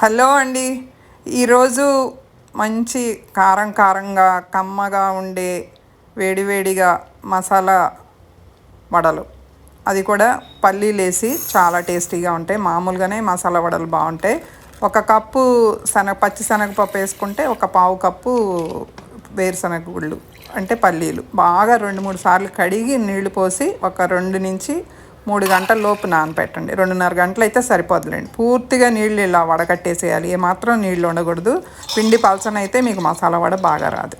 Hello అండి. ఈరోజు మంచి కారం కారంగా కమ్మగా ఉండే వేడివేడిగా మసాలా వడలు. అది కూడా పల్లీలు వేసి చాలా టేస్టీగా ఉంటాయి. మామూలుగానే మసాలా వడలు బాగుంటాయి. ఒక కప్పు శనగ పచ్చి శనగపప్పు వేసుకుంటే ఒక పావు కప్పు వేరుశనగ గుళ్ళు అంటే పల్లీలు. బాగా రెండు మూడు సార్లు కడిగి నీళ్ళు పోసి ఒక రెండు నుంచి మూడు గంటల లోపు నానపెట్టండి. రెండున్నర గంటలు అయితే సరిపోదులేండి. పూర్తిగా నీళ్ళు ఇలా వడకట్టేసేయాలి. ఏమాత్రం నీళ్ళు ఉండకూడదు పిండి పలసన అయితే మీకు మసాలా వడ బాగా రాదు.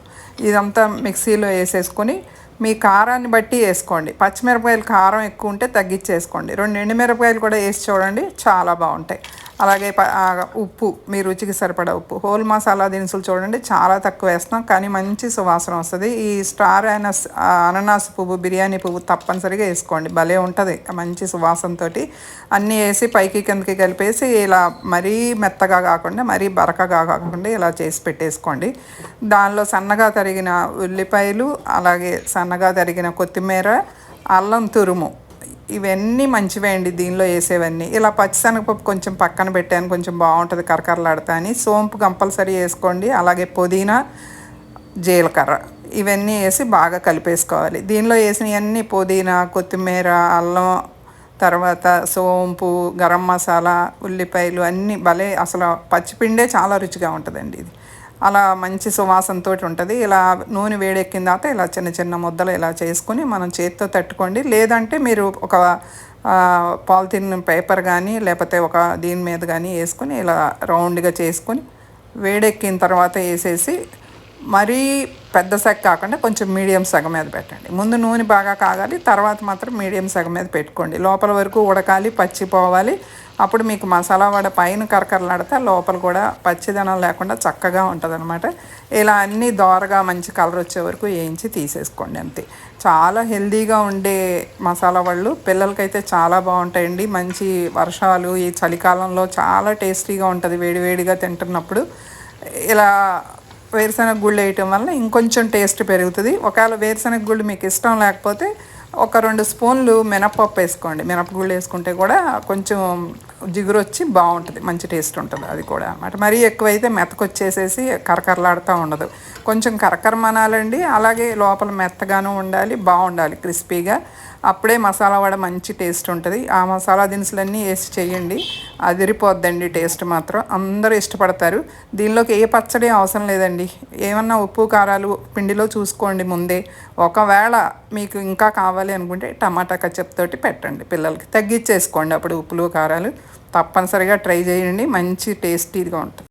ఇదంతా మిక్సీలో వేసేసుకొని మీ కారాన్ని బట్టి వేసుకోండి. పచ్చిమిరపకాయలు కారం ఎక్కువ ఉంటే తగ్గించేసుకోండి. రెండు ఎండుమిరపకాయలు కూడా వేసి చూడండి. చాలా బాగుంటాయి. అలాగే ఉప్పు మీ రుచికి సరిపడా ఉప్పు. హోల్ మసాలా దినుసులు చూడండి చాలా తక్కువ వేస్తాం కానీ మంచి సువాసన వస్తుంది. ఈ స్టార్ అనస్ అననాస్ పువ్వు బిర్యానీ పువ్వు తప్పనిసరిగా వేసుకోండి భలే ఉంటుంది మంచి సువాసనతో అన్నీ వేసి పైకి కిందకి కలిపేసి ఇలా మరీ మెత్తగా కాకుండా మరీ బరకగా కాకుండా ఇలా చేసి పెట్టేసుకోండి. దానిలో సన్నగా తరిగిన ఉల్లిపాయలు అలాగే సన్నగా తరిగిన కొత్తిమీర అల్లం తురుము ఇవన్నీ మంచివే అండి దీనిలో వేసేవన్నీ. ఇలా పచ్చిశనగపప్పు కొంచెం పక్కన పెట్టాను కొంచెం బాగుంటుంది కరకరలాడతా అని. సోంపు కంపల్సరీ వేసుకోండి అలాగే పుదీనా జీలకర్ర ఇవన్నీ వేసి బాగా కలిపేసుకోవాలి. దీనిలో వేసినవన్నీ పుదీనా కొత్తిమీర అల్లం తర్వాత సోంపు గరం మసాలా ఉల్లిపాయలు అన్నీ భలే అసలు పచ్చిపిండే చాలా రుచిగా ఉంటుందండి ఇది. అలా మంచి సువాసనతో ఉంటుంది. ఇలా నూనె వేడెక్కిన తర్వాత ఇలా చిన్న చిన్న ముద్దలు ఇలా చేసుకుని మనం చేతితో తట్టుకోండి. లేదంటే మీరు ఒక పాలిథిన్ పేపర్ కానీ లేకపోతే ఒక దీని మీద కానీ వేసుకొని ఇలా రౌండ్గా చేసుకొని వేడెక్కిన తర్వాత వేసేసి మరీ పెద్ద సెగ కాకుండా కొంచెం మీడియం సగం మీద పెట్టండి. ముందు నూనె బాగా కాగాలి తర్వాత మాత్రం మీడియం సగం మీద పెట్టుకోండి. లోపల వరకు ఉడకాలి పచ్చిపోవాలి. అప్పుడు మీకు మసాలా వడ పైన కరకరలాడితే లోపల కూడా పచ్చిదనం లేకుండా చక్కగా ఉంటుంది అనమాట ఇలా అన్నీ దోరగా మంచి కలర్ వచ్చే వరకు వేయించి తీసేసుకోండి అంతే. చాలా హెల్దీగా ఉండే మసాలా వాళ్ళు పిల్లలకైతే చాలా బాగుంటాయండి. మంచి వర్షాలు ఈ చలికాలంలో చాలా టేస్టీగా ఉంటుంది వేడివేడిగా తింటున్నప్పుడు. ఇలా వేరుశనగ గుళ్ళు వేయటం వల్ల ఇంకొంచెం టేస్ట్ పెరుగుతుంది. ఒకవేళ వేరుశనగ గుళ్ళు మీకు ఇష్టం లేకపోతే ఒక రెండు స్పూన్లు మినపప్పు వేసుకోండి. మినపగుళ్ళు వేసుకుంటే కూడా కొంచెం జిగురు వచ్చి బాగుంటుంది. మంచి టేస్ట్ ఉంటుంది అది కూడా అనమాట మరీ ఎక్కువైతే మెతకొచ్చేసేసి కరకరలాడుతూ ఉండదు. కొంచెం కరకరమనాలండి అలాగే లోపల మెత్తగాను ఉండాలి బాగుండాలి క్రిస్పీగా. అప్పుడే మసాలా వడ మంచి టేస్ట్ ఉంటుంది. ఆ మసాలా దినుసులన్నీ వేసి చేయండి. అదిరిపోద్దండి టేస్ట్ మాత్రం. అందరూ ఇష్టపడతారు. దీనిలోకి ఏ పచ్చడి అవసరం లేదండి. ఏమన్నా ఉప్పు కారాలు పిండిలో చూసుకోండి ముందే. ఒకవేళ మీకు ఇంకా కావాలి అనుకుంటే టమాటా కచ్చప్ తోటి పెట్టండి. పిల్లలకి తగ్గించేసుకోండి అప్పుడు ఉప్పులు కారాలు తప్పనిసరిగా ట్రై చేయండి. మంచి టేస్టీగా ఉంటుంది.